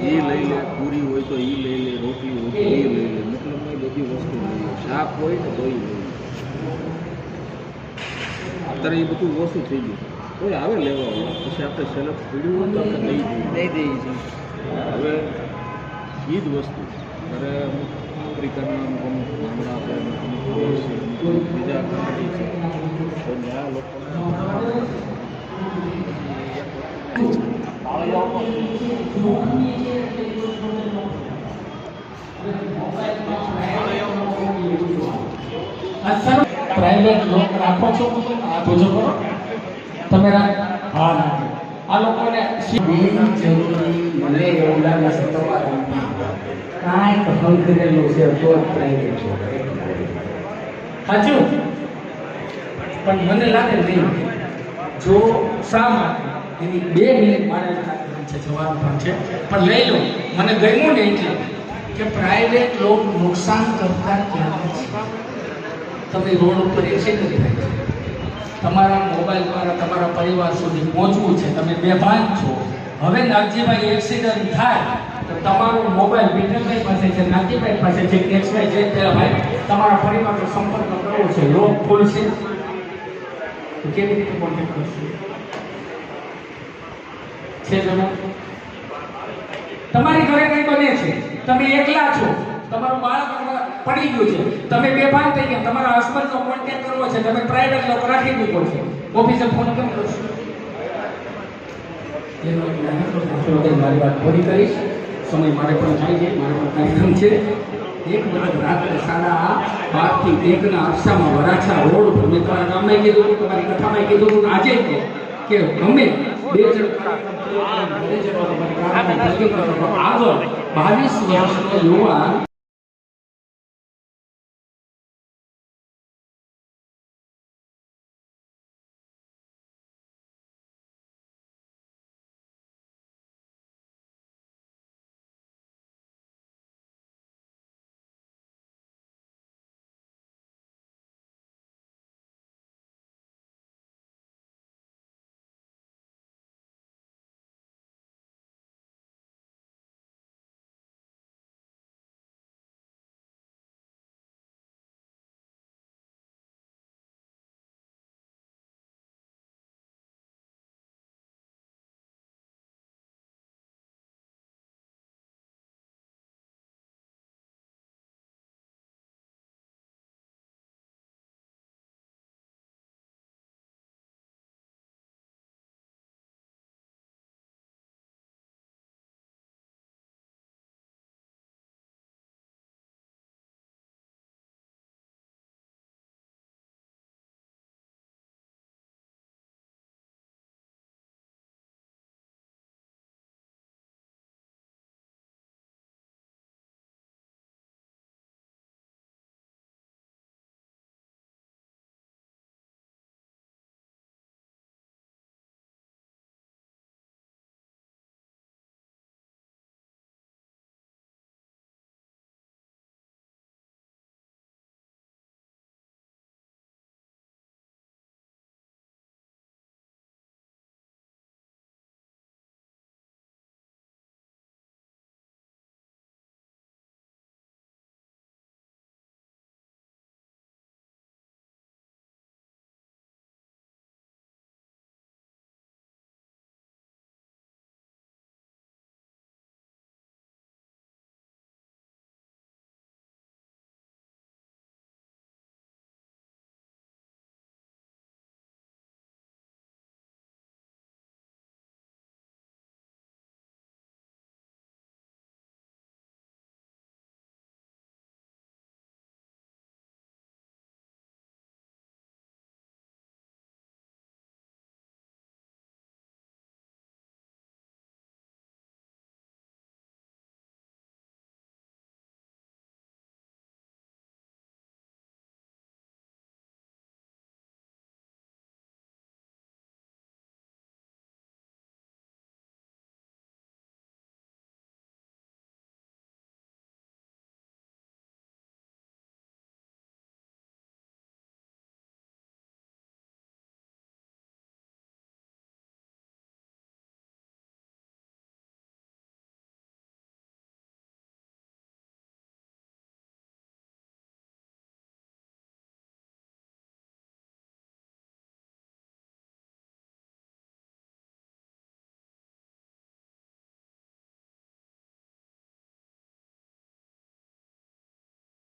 એ લઈ લે પૂરી હોય તો એ લઈ લે રોટલી હોય તો એ લઈ લે મતલબ એ બધી વસ્તુ લઈ શાક હોય ને તો એ લઈ અત્યારે એ બધું ઓછું થઈ ગયું કોઈ આવે લેવા. પછી આપણે સેલફ પીડ્યું હોય તો આપણે લઈ જઈએ લઈ જઈએ છીએ હવે એ જ વસ્તુ ત્યારે અમુક આફ્રિકાના અમુક અમુક ગામડા આપણે અમુક અમુક દેશ છે અમુક અમુક બીજા કન્ટ્રી છે તો ત્યાં લોકો પ્રાઇવેટ લોક રાખો છો? આ જોજો કરો. તમે રાખ હા રાખો આ લોકોને જરૂરી મને એવું લાગે છે તમારા કાંઈક હંકરેલું છે તો જ પ્રાઇવેટ સાચું? પણ મને લાગે નહીં. જો શા માટે? એની બે મિનિટ મારે છે જવાનું પણ છે. પણ લઈ લો. મને ગમ્યું ને એટલે કે પ્રાઇવેટ લોક નુકસાન કરતા ક્યાં તમે રોડ ઉપર એક્સિડન્ટ થાય છે તમારા મોબાઈલ દ્વારા તમારા પરિવાર સુધી પહોંચવું છે. તમે બેભાન છો. હવે નાગજીભાઈ એક્સિડન્ટ થાય. તમારો મોબાઈલ વિઠ્ઠલભાઈ પાસે છે નાતીભાઈ પાસે છે એક્સ જે ભાઈ, તમારા પરિવારનો સંપર્ક કરવો છે, લોક ફૂલ છે. કેવી રીતે કોન્ટેક્ટ કરશો? છે જણા? તમારી ઘરે કઈ બને છે? તમે એકલા છો? તમારું બાળક પડી ગયું છે. તમે બેભાન થઈ ગયા. તમારા હસબન્ડનો કોન્ટેક્ટ કરવો છે. તમે પ્રાઇવેટ લોકો રાખી દીધો છે. ઓફિસે ફોન કેમ કરશો? એનો મારી વાત પૂરી કરીશ. સમય મારે પણ થાય છે, મારે પણ કાર્યક્રમ છે એક વખત રાત્રે સાડા બારથી એકના અરસામાં વરાછા રોડ ઉપર મેં તમારા ગામમાં કીધું તમારી કથામાં કીધું આજે કે ગમે બે જણ. આગળ બાવીસ વર્ષનો યુવાન